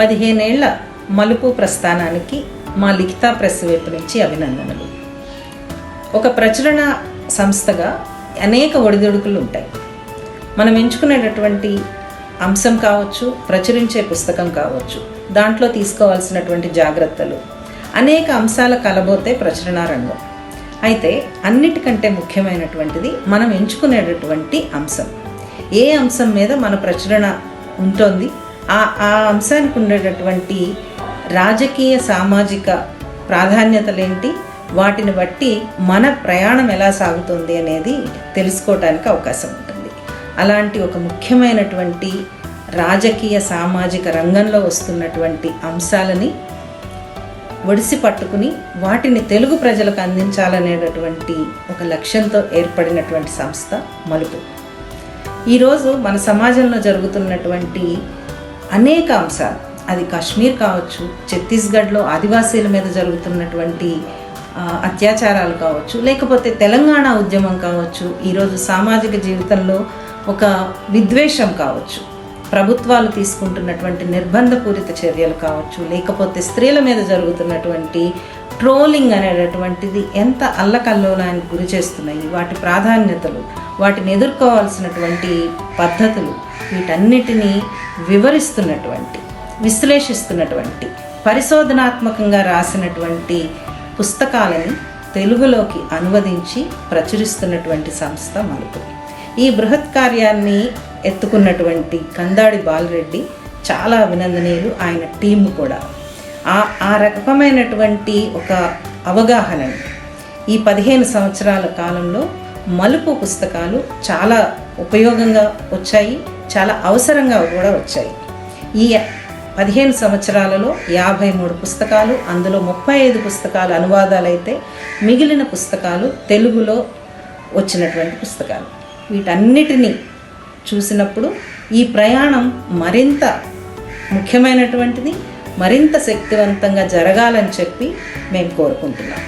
పదిహేనేళ్ళ మలుపు ప్రస్థానానికి మా లిఖితా ప్రెస్ వైపు నుంచి అభినందనలు. ఒక ప్రచురణ సంస్థగా అనేక ఒడిదుడుకులు ఉంటాయి. మనం ఎంచుకునేటటువంటి అంశం కావచ్చు ప్రచురించే పుస్తకం కావచ్చు దాంట్లో తీసుకోవాల్సినటువంటి జాగ్రత్తలు అనేక అంశాల కలబోతే ప్రచురణ రంగం. అయితే అన్నిటికంటే ముఖ్యమైనటువంటిది మనం ఎంచుకునేటటువంటి అంశం. ఏ అంశం మీద మన ప్రచురణ ఉంటుంది? ఆ ఆ అంశానికి ఉండేటటువంటి రాజకీయ సామాజిక ప్రాధాన్యతలేంటి? వాటిని బట్టి మన ప్రయాణం ఎలా సాగుతుంది అనేది తెలుసుకోవటానికి అవకాశం ఉంటుంది. అలాంటి ఒక ముఖ్యమైనటువంటి రాజకీయ సామాజిక రంగంలో వస్తున్నటువంటి అంశాలని ఒడిసి పట్టుకుని వాటిని తెలుగు ప్రజలకు అందించాలనేటటువంటి ఒక లక్ష్యంతో ఏర్పడినటువంటి సంస్థ మలుపు. ఈరోజు మన సమాజంలో జరుగుతున్నటువంటి అనేక అంశాలు. అది కాశ్మీర్ కావచ్చు ఛత్తీస్గఢ్లో ఆదివాసీల మీద జరుగుతున్నటువంటి అత్యాచారాలు కావచ్చు లేకపోతే తెలంగాణ ఉద్యమం కావచ్చు ఈరోజు సామాజిక జీవితంలో ఒక విద్వేషం కావచ్చు ప్రభుత్వాలు తీసుకుంటున్నటువంటి నిర్బంధపూరిత చర్యలు కావచ్చు లేకపోతే స్త్రీల మీద జరుగుతున్నటువంటి ట్రోలింగ్ అనేటటువంటిది ఎంత అల్లకల్లోలానికి గురి చేస్తున్నాయి వాటి ప్రాధాన్యతలు వాటిని ఎదుర్కోవాల్సినటువంటి పద్ధతులు వీటన్నిటినీ వివరిస్తున్నటువంటి విశ్లేషిస్తున్నటువంటి పరిశోధనాత్మకంగా రాసినటువంటి పుస్తకాలని తెలుగులోకి అనువదించి ప్రచురిస్తున్నటువంటి సంస్థ మలుపు. ఈ బృహత్ కార్యాన్ని ఎత్తుకున్నటువంటి కందాడి బాలరెడ్డి చాలా అభినందనీయులు. ఆయన టీం కూడా ఆ ఆ రకమైనటువంటి ఒక అవగాహన. ఈ పదిహేను సంవత్సరాల కాలంలో మలుపు పుస్తకాలు చాలా ఉపయోగంగా వచ్చాయి చాలా అవసరంగా కూడా వచ్చాయి. ఈ పదిహేను సంవత్సరాలలో యాభై మూడు పుస్తకాలు అందులో ముప్పై ఐదు పుస్తకాలు అనువాదాలు అయితే మిగిలిన పుస్తకాలు తెలుగులో వచ్చినటువంటి పుస్తకాలు. వీటన్నిటినీ చూసినప్పుడు ఈ ప్రయాణం మరింత ముఖ్యమైనటువంటిది మరింత శక్తివంతంగా జరగాలని చెప్పి మేము కోరుకుంటున్నాం.